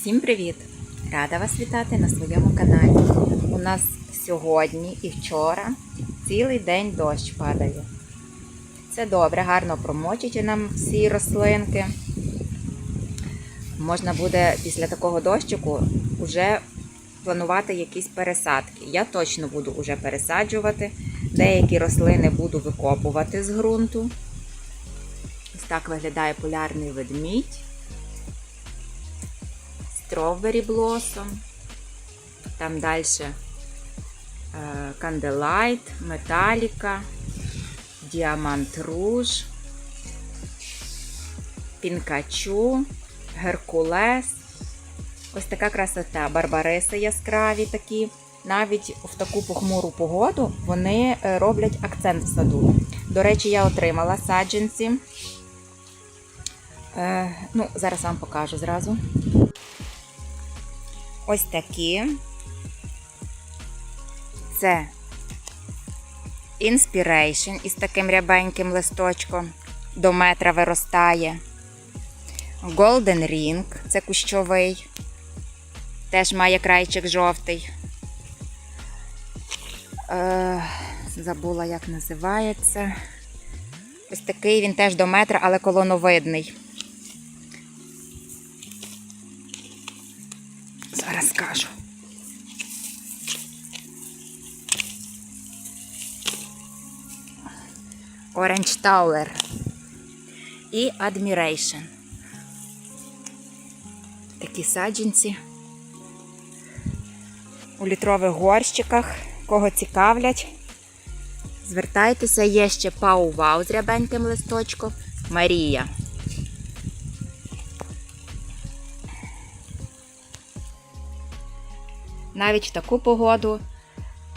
Всім привіт! Рада вас вітати на своєму каналі. У нас сьогодні і вчора цілий день дощ падає. Це добре, гарно промочить нам всі рослинки. Можна буде після такого дощику вже планувати якісь пересадки. Я точно буду вже пересаджувати. Деякі рослини буду викопувати з ґрунту. Ось так виглядає полярний ведмідь. Strawberry Blossom. Там далі Candlelight, Металіка, Діамант Руж, Пінкачу, Геркулес. Ось така красота. Барбариси яскраві такі. Навіть в таку похмуру погоду вони е, роблять акцент в саду. До речі, я отримала саджанці. Е, ну, зараз вам покажу зразу. Ось такі. Це Inspiration із таким рябеньким листочком. До метра виростає. Golden Ring це кущовий. Теж має крайчик жовтий. Е, забула, як називається. Ось такий він теж до метра, але колоновидний. Зараз скажу. Orange Tower і Admiration. Такі саджанці у літрових горщиках. Кого цікавлять, звертайтеся, є ще Пау Вау з рябеньким листочком. Марія. Навіть в таку погоду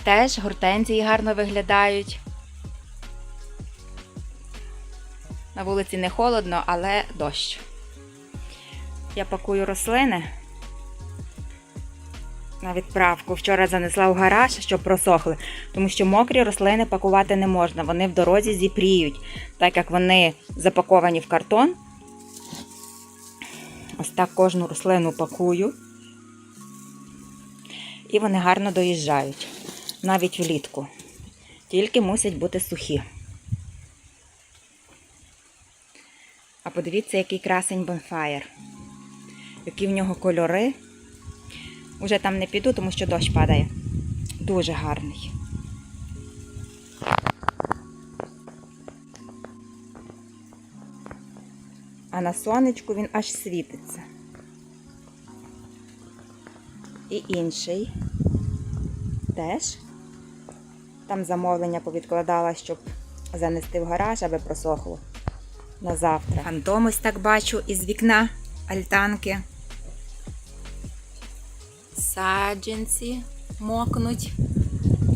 теж гортензії гарно виглядають. На вулиці не холодно, але дощ. Я пакую рослини на відправку. Вчора занесла в гараж, щоб просохли, тому що мокрі рослини пакувати не можна. Вони в дорозі зіпріють, так як вони запаковані в картон. Ось так кожну рослину пакую. І вони гарно доїжджають, навіть влітку. Тільки мусять бути сухі. А подивіться, який красень бонфаєр. Які в нього кольори. Уже там не піду, тому що дощ падає. Дуже гарний. А на сонечку він аж світиться. І інший теж. Там замовлення повідкладала, щоб занести в гараж, аби просохло на завтра. Фантом ось так бачу із вікна альтанки. Саджанці мокнуть,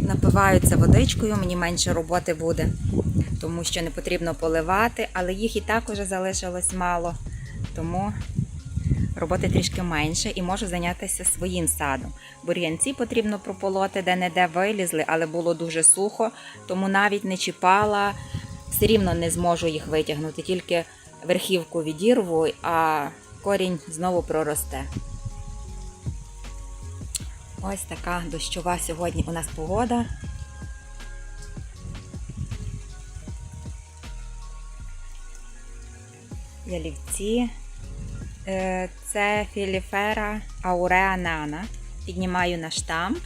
напиваються водичкою, мені менше роботи буде, тому що не потрібно поливати, але їх і так уже залишилось мало. Тому роботи трішки менше і можу зайнятися своїм садом. Бур'янці потрібно прополоти, де-не-де вилізли, але було дуже сухо, тому навіть не чіпала, все рівно не зможу їх витягнути, тільки верхівку відірву, а корінь знову проросте. Ось така дощова сьогодні у нас погода. Ялівці. Е, Це філіфера ауреа нана. Піднімаю на штамп.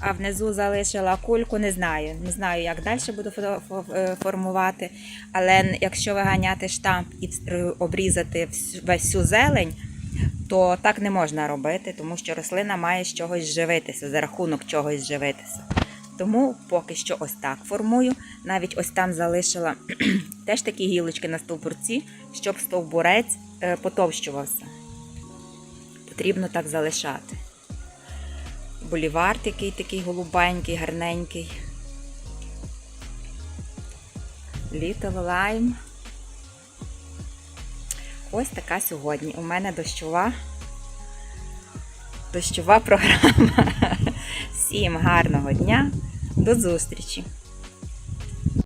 А внизу залишила кульку, не знаю. Не знаю, як далі буду е, формувати. Але якщо виганяти штамп і обрізати вс- всю зелень, то так не можна робити, тому що рослина має з чогось живитися, за рахунок чогось живитися. Тому поки що ось так формую. Навіть ось там залишила теж такі гілочки на стовбурці, щоб стовбурець е, потовщувався. Потрібно так залишати. Болівар такий такий голубенький, гарненький. Little Lime. Ось така сьогодні. У мене дощова. Дощова програма. Всім гарного дня. До зустрічі!